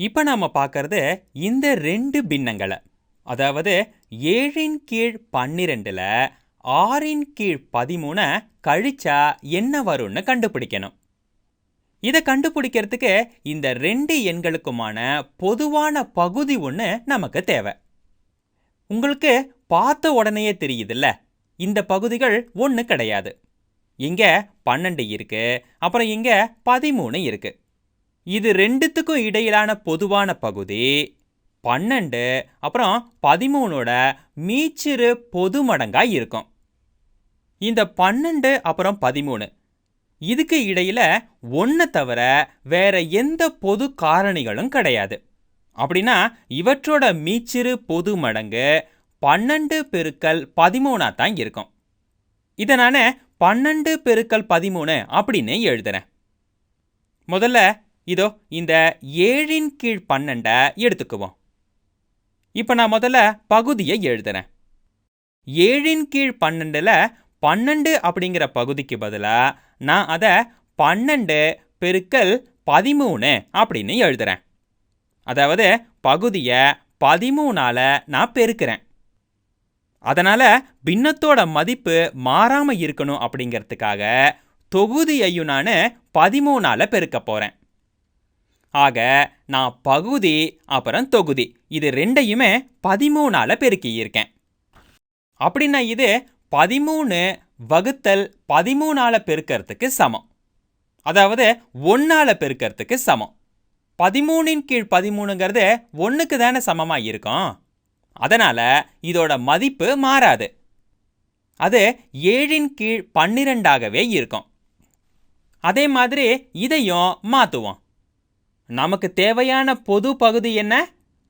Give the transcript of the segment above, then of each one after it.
இப்போ நாம பார்க்கறது இந்த ரெண்டு பின்னங்களை. அதாவது ஏழின் கீழ் பன்னிரெண்டில் ஆறின் கீழ் பதிமூணை கழிச்சா என்ன வரும்னு கண்டுபிடிக்கணும். இதை கண்டுபிடிக்கிறதுக்கு இந்த ரெண்டு எண்களுக்குமான பொதுவான பகுதி ஒன்று நமக்கு தேவை. உங்களுக்கு பார்த்த உடனேயே தெரியுதுல்ல இந்த பகுதிகள் ஒன்று கிடையாது. இங்கே பன்னெண்டு இருக்கு அப்புறம் இங்கே பதிமூணு இருக்கு. இது ரெண்டுத்துக்கும் இடையிலான பொதுவான பகுதி. பன்னெண்டு அப்புறம் பதிமூணோட மீச்சிறு பொது மடங்காக இருக்கும். இந்த பன்னெண்டு அப்புறம் பதிமூணு. இதுக்கு இடையில ஒன்றை தவிர வேற எந்த பொது காரணிகளும் கிடையாது. அப்படின்னா இவற்றோட மீச்சிறு பொது மடங்கு பன்னெண்டு பெருக்கல் பதிமூணாக தான் இருக்கும். இதை நான் பன்னெண்டு பெருக்கல் பதிமூணு அப்படின்னு எழுதுறேன். முதல்ல இதோ இந்த ஏழின் கீழ் பன்னெண்டை எடுத்துக்குவோம். இப்போ நான் முதல்ல பகுதியை எழுதுறேன். ஏழின் கீழ் பன்னெண்டில் பன்னெண்டு அப்படிங்கிற பகுதிக்கு பதிலாக நான் அதை பன்னெண்டு பெருக்கல் பதிமூணு அப்படின்னு எழுதுறேன். அதாவது பகுதியை பதிமூணால் நான் பெருக்கிறேன். அதனால் பின்னத்தோட மதிப்பு மாறாமல் இருக்கணும் அப்படிங்கிறதுக்காக தொகுதியையும் நான் பதிமூணால பெருக்க போகிறேன் ஆக நான் பகுதி அப்புறம் தொகுதி இது ரெண்டையுமே பதிமூணால் பெருக்கியிருக்கேன். அப்படின்னா இது பதிமூணு வகுத்தல் பதிமூணால் பெருக்கிறதுக்கு சமம். அதாவது ஒன்றால் பெருக்கிறதுக்கு சமம். பதிமூணின் கீழ் பதிமூணுங்கிறது ஒன்றுக்கு தானே சமமாக இருக்கும்? அதனால் இதோட மதிப்பு மாறாது. அது ஏழின் கீழ் பன்னிரெண்டாகவே இருக்கும். அதே மாதிரி இதையும் மாற்றுவோம் நமக்கு தேவையான பொது பகுதி என்ன?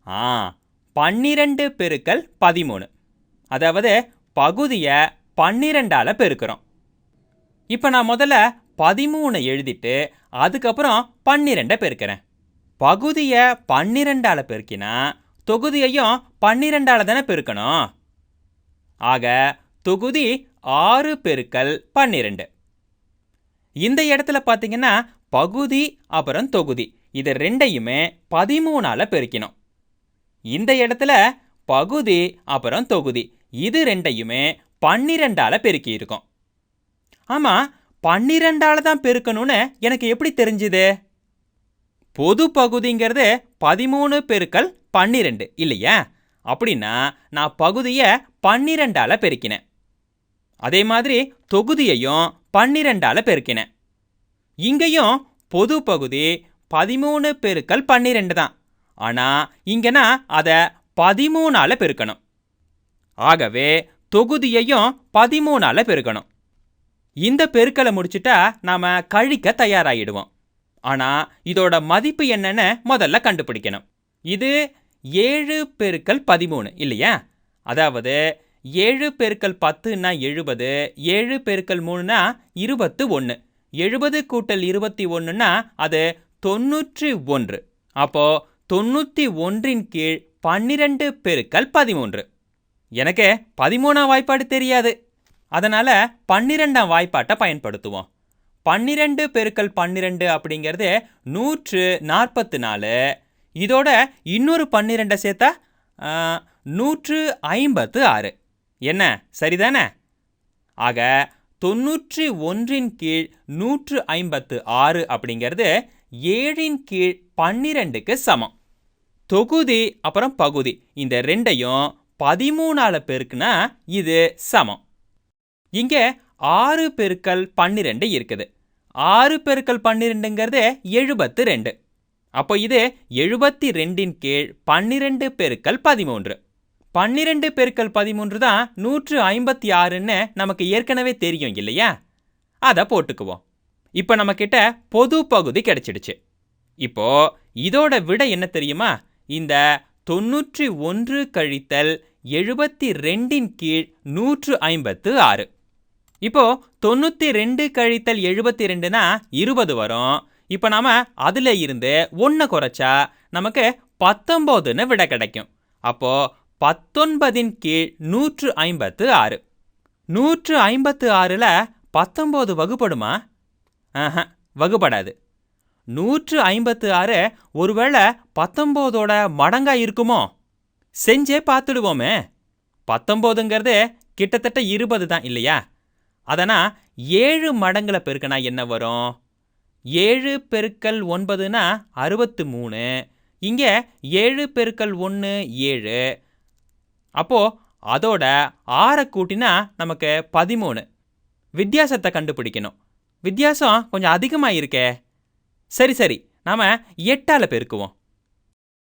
ஆ பன்னிரெண்டு பெருக்கல் பதிமூணு. அதாவது பகுதியை பன்னிரெண்டால பெருக்கிறோம். இப்போ நான் முதல்ல பதிமூணை எழுதிட்டு அதுக்கப்புறம் பன்னிரெண்டை பெருக்கிறேன். பகுதியை பன்னிரெண்டால பெருக்கினா தொகுதியையும் பன்னிரெண்டால் தானே பெருக்கணும். ஆக தொகுதி ஆறு பெருக்கல் பன்னிரெண்டு. இந்த இடத்துல பார்த்தீங்கன்னா பகுதி அப்புறம் தொகுதி. இது ரெண்டையுமே பதிமூணால் பெருக்கினோம். இந்த இடத்துல பகுதி அப்புறம் தொகுதி இது ரெண்டையுமே பன்னிரெண்டால பெருக்கியிருக்கோம். ஆமாம் பன்னிரெண்டால் தான் பெருக்கணும்னு எனக்கு எப்படி தெரிஞ்சுது? பொது பகுதிங்கிறது பதிமூணு பெருக்கல் பன்னிரெண்டு இல்லையா? அப்படின்னா நான் பகுதியை பன்னிரெண்டால பெருக்கினேன். அதே மாதிரி தொகுதியையும் பன்னிரெண்டால் பெருக்கினேன். இங்கேயும் பொது பகுதி பதிமூணு பெருக்கல் பன்னிரெண்டு தான். ஆனால் இங்கன்னா அதை பதிமூணால் பெருக்கணும். ஆகவே தொகுதியையும் பதிமூணால் பெருக்கணும். இந்த பெருக்கலை முடிச்சுட்டா நாம கழிக்க தயாராகிடுவோம் ஆனால் இதோட மதிப்பு என்னன்னு முதல்ல கண்டுபிடிக்கணும். இது ஏழு பெருக்கல் பதிமூணு இல்லையா? அதாவது ஏழு பெருக்கல் பத்துன்னா எழுபது ஏழு பெருக்கல் மூணுனா இருபத்து ஒன்று எழுபது கூட்டல் இருபத்தி ஒன்றுனா அது தொண்ணூற்றி ஒன்று. அப்போ தொண்ணூற்றி ஒன்றின் கீழ் பன்னிரெண்டு பெருக்கல் பதிமூன்று. எனக்கு பதிமூணாம் வாய்ப்பாடு தெரியாது. அதனால் பன்னிரெண்டாம் வாய்ப்பாட்டை பயன்படுத்துவோம். பன்னிரெண்டு பெருக்கல் பன்னிரெண்டு அப்படிங்கிறது நூற்று நாற்பத்து நாலு. இதோட இன்னொரு பன்னிரெண்டை சேர்த்தா ஆ, நூற்று ஐம்பத்து ஆறு. என்ன? சரிதானே? ஆக தொண்ணூற்றி ஒன்றின் கீழ் நூற்று ஐம்பத்து ஆறு அப்படிங்கிறது ஏழின் கீழ் பன்னிரெண்டுக்கு சமம். தொகுதி அப்புறம் பகுதி. இந்த ரெண்டையும் பதிமூணால் பெருக்குனா இது சமம். இங்கே ஆறு பெருக்கல் பன்னிரெண்டு இருக்குது. ஆறு பெருக்கல் பன்னிரெண்டுங்கிறது எழுபத்து ரெண்டு. அப்போ இது எழுபத்தி ரெண்டின் கீழ் பன்னிரெண்டு பெருக்கல் பதிமூன்று. பன்னிரெண்டு பெருக்கல் பதிமூன்று தான் நூற்று ஐம்பத்தி ஆறுன்னு நமக்கு ஏற்கனவே தெரியும் இல்லையா? அதை போட்டுக்குவோம். இப்போ நம்மக்கிட்ட பொது பகுதி கிடைச்சிடுச்சு. இப்போ இதோட விடை என்ன தெரியுமா? இந்த தொண்ணூற்றி ஒன்று கழித்தல் எழுபத்தி ரெண்டின் கீழ் நூற்று ஐம்பத்து ஆறு. இப்போ தொண்ணூற்றி ரெண்டு கழித்தல் எழுபத்தி ரெண்டுனா இருபது வரும். இப்போ நாம அதில் இருந்து ஒன்று குறைச்சா நமக்கு பத்தொம்போதுன்னு விடை கிடைக்கும். அப்போ பத்தொன்பதின் கீழ் நூற்று ஐம்பத்து ஆறு. நூற்று ஐம்பத்து ஆறில் பத்தொம்போது வகுப்படுமா? ஆஹ வகுப்படாது நூற்று ஐம்பத்து ஆறு ஒருவேளை பத்தொம்போதோட மடங்கா இருக்குமோ? செஞ்சே பார்த்துடுவோமே. பத்தொம்போதுங்கிறது கிட்டத்தட்ட இருபது தான் இல்லையா? அதனா ஏழு மடங்குல பெருக்கினா என்ன வரும்? ஏழு பெருக்கல் ஒன்பதுனா அறுபத்து மூணு இங்கே ஏழு பெருக்கல் ஒன்று ஏழு. அப்போது அதோட ஆறை கூட்டினா நமக்கு பதிமூணு. வித்தியாசத்தை கண்டுபிடிக்கணும். வித்தியாசம் கொஞ்சம் அதிகமாக இருக்கே சரி சரி. நாம் எட்டால் பெருக்குவோம்.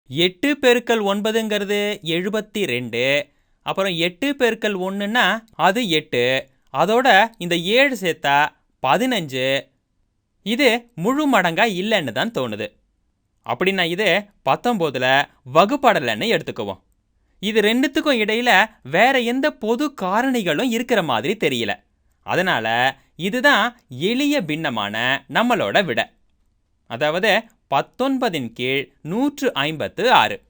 எட்டு பெருக்கல் ஒன்பதுங்கிறது எழுபத்தி ரெண்டு அப்புறம் எட்டு பெருக்கல் ஒன்றுன்னா அது எட்டு. அதோட இந்த ஏழு சேர்த்தா பதினஞ்சு. இது முழு மடங்கா இல்லைன்னு தான் தோணுது. அப்படின்னா இது பத்தொம்போதில் வகுப்படலைன்னு எடுத்துக்குவோம். இது ரெண்டுத்துக்கும் இடையில வேற எந்த பொது காரணிகளும் இருக்கிற மாதிரி தெரியல. அதனால இதுதான் எளிய பின்னமான நம்மளோட விட. அதாவது பத்தொன்பதின் கீழ் நூற்று ஐம்பத்து ஆறு.